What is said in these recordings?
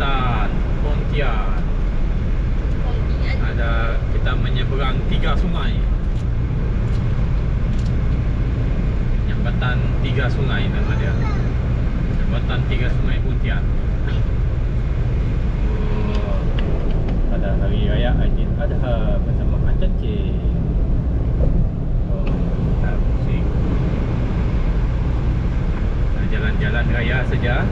Kelantan Pontian Pontian Ada kita menyeberang tiga sungai. Jambatan tiga sungai nama dia. Jambatan tiga sungai Pontian oh. Ada hari raya Ada macam makan oh, jalan-jalan raya saja.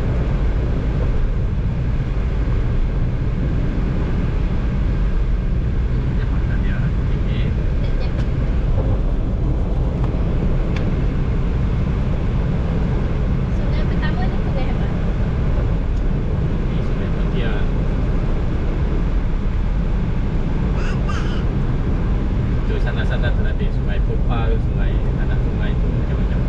sana tu nanti Sungai Pompa Sungai Anak Sungai tu Macam-macam.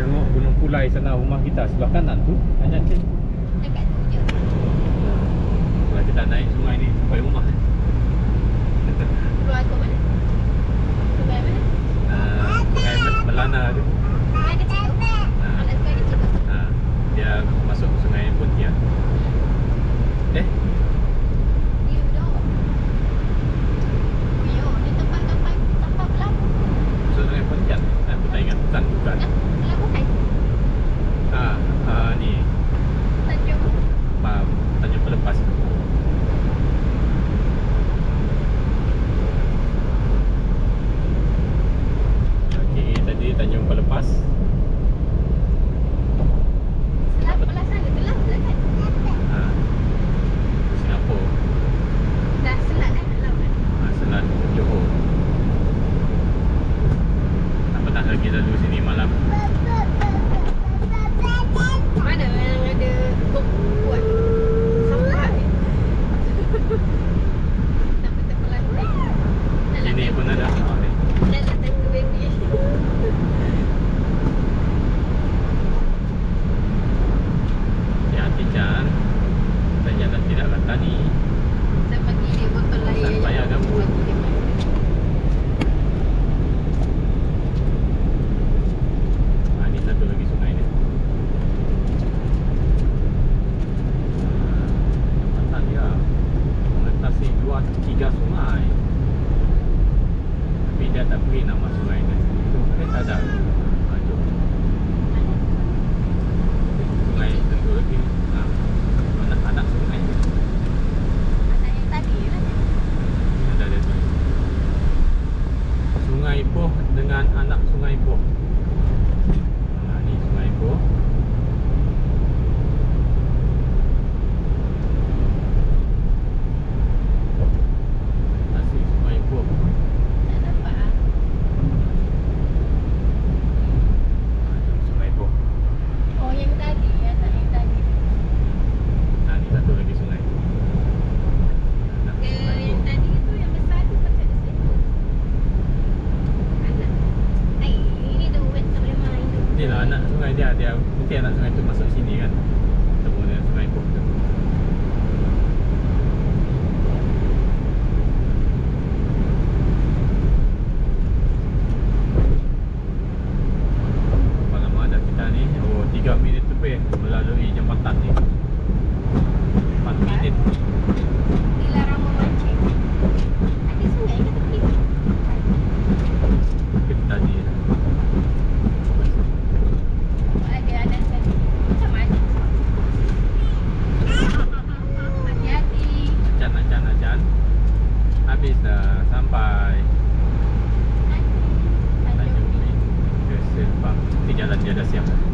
Tengok Gunung Pulai sana Rumah kita sebelah kanan tu Ajak ke Dekat tu je. Kalau kita naik sungai ni Sampai rumah. eh. Gotcha. masih dua tiga sungai. Tapi dia tak pergi nama sungai dia sendiri tu kereta dah mungkin lah anak sungai dia dia mungkin anak sungai tu masuk sini kan. Temu dengan sungai pun oh, Tiga minit lebih melalui jambatan ni. Empat minit. jalan dia dah siap